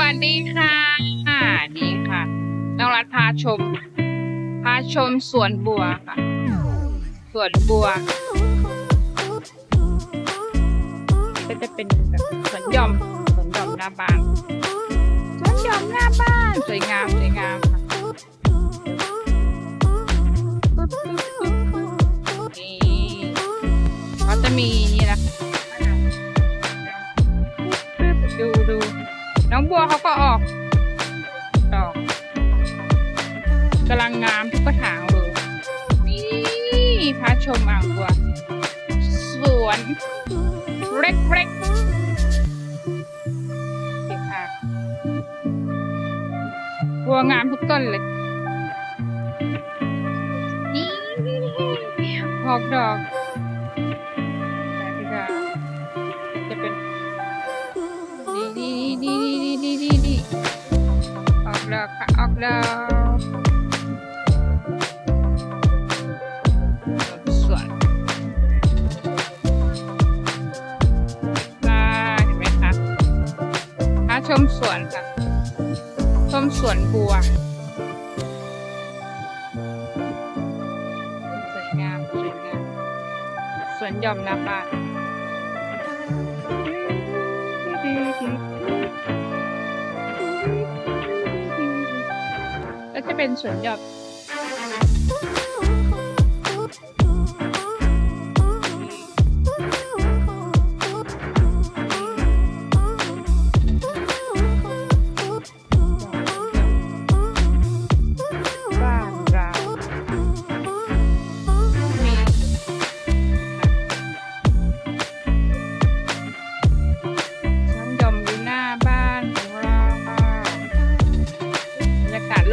วัสดีค่ะนี่ค่ะน้องรัฐพาชม พาชมสวนบัวค่ะ สวนบัว ก็จะเป็นแบบสวนหย่อมสวนหย่อมหน้าบ้านสวนหย่อมหน้าบ้าน สวยงามสวยงามค่ะนี่เขาจะมีนี่นะดูดู น้องบัวเขาก็ออก ดอกกำลังงามทุกกระถางเลยนี่พาชมอ่างบัว สวนเล็กเล็กๆเด็กค่ะบัวงามทุกต้นเลยนี่ออกดอก ดอกค่ะออกดอกสวนค่ะเห็นไหมคะพาชมสวนค่ะ ชมสวนบัวสวยงามสวยงามสวนหย่อมน้าบ้านก็จะเป็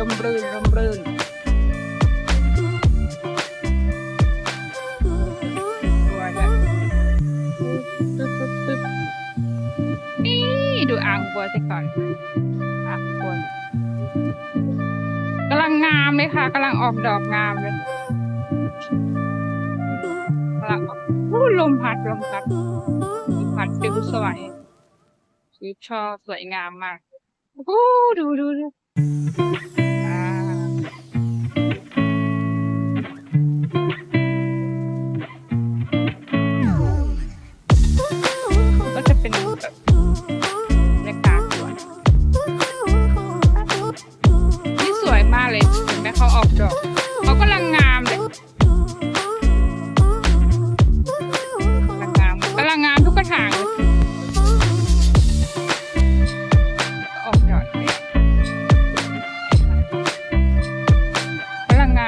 รรยากาศลมรื่นลมรื่นนี่ดูอ่างบัวซะก่อนอ่างบัวกำลังงามเลยค่ะกำลังออกดอกงามเลยกำลังออกู้ลมพัดลมพัดลมพัดฟิวสวยฟิวชอบสวยงามมากโอ้ดูดูดู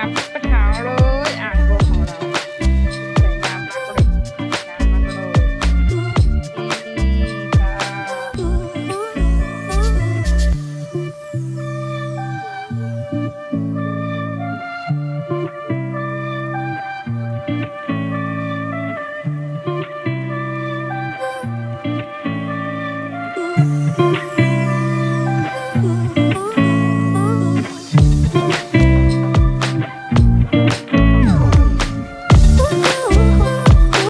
Yeah.